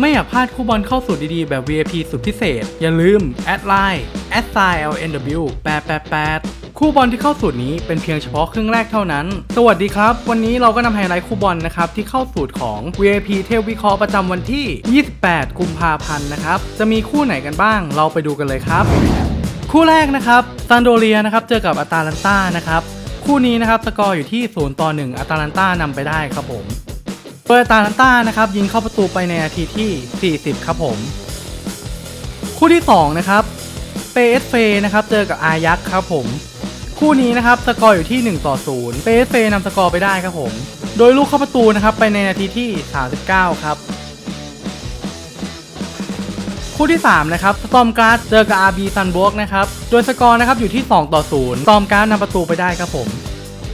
ไม่อยากพลาดคู่บอลเข้าสู่ดีๆ แบบ VIP สุดพิเศษ อย่าลืม แอดไลน์ s i l n w 888 คู่บอลที่เข้าสูตรนี้เป็นเพียงเฉพาะครึ่งแรกเท่านั้น สวัสดีครับ วันนี้เราก็นำไฮไลท์คู่บอลนะครับ ที่เข้าสูตรของ VIP เทพวิเคราะห์ประจำวันที่ 28 กุมภาพันธ์นะครับ จะมีคู่ไหนกันบ้าง เราไปดูกันเลยครับ คู่แรกนะครับซันโดเรียนะครับเจอกับอาตาลันต้านะครับคู่นี้นะครับสกอร์อยู่ที่0ต่อ1อาตาลันตานำไปได้ครับผม โดยอาตาลันต้านะครับยิงเข้าประตูไปในนาทีที่ 40 ครับผม คู่ที่ 2 นะครับเปเอสเฟนะครับเจอกับอายักครับผม คู่นี้นะครับสกอร์อยู่ที่ 1 ต่อ0เปเอสเฟนำสกอร์ไปได้ครับผม โดยลูกเข้าประตูนะครับไปในนาทีที่ 39 ครับ คู่ที่ 3 นะครับสตอมการ์ดเจอกับ RB ซันบวกนะครับโดยสกอร์นะครับอยู่ที่ 2 ต่อ0สตอมการ์ดนำประตูไปได้ครับผม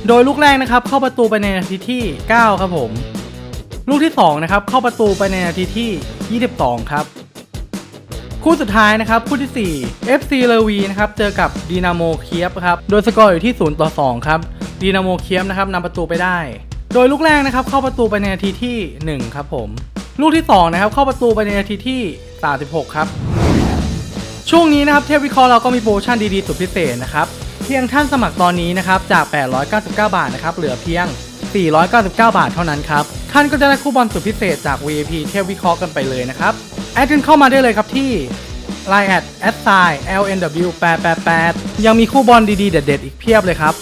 โดยลูกแรกนะครับเข้าประตูไปในนาทีที่ 9 ครับผม ลูกที่ 2 นะครับ เข้าประตูไปในนาทีที่ 22 ครับ คู่สุดท้ายนะครับ คู่ที่ 4 FC เลวีนะครับ เจอกับดีนาโมเคียบครับ โดยสกอร์อยู่ที่ 0 ต่อ 2 ครับดีนาโมเคียบนะครับนำประตูไปได้ โดยลูกแรกนะครับ เข้าประตูไปในนาทีที่ 1 ครับผม ลูกที่ 2 นะครับ เข้าประตูไปในนาทีที่ 36 ครับ ช่วงนี้นะครับเทพวิเคราะห์เราก็มีโปรโมชั่นดีๆ สุดพิเศษนะครับ เพียงท่านสมัครตอนนี้นะครับจาก 899 บาทนะครับเหลือเพียง 499 บาทเท่านั้นครับ ท่านก็จะได้คู่บอลสุดพิเศษจาก VIP เทียววิเคราะห์กันไปเลยนะครับ แอดกันเข้ามาได้เลยครับที่ Line แอด s i lnw 888ยังมีคู่บอลดีๆ เด็ดๆ อีกเพียบเลยครับ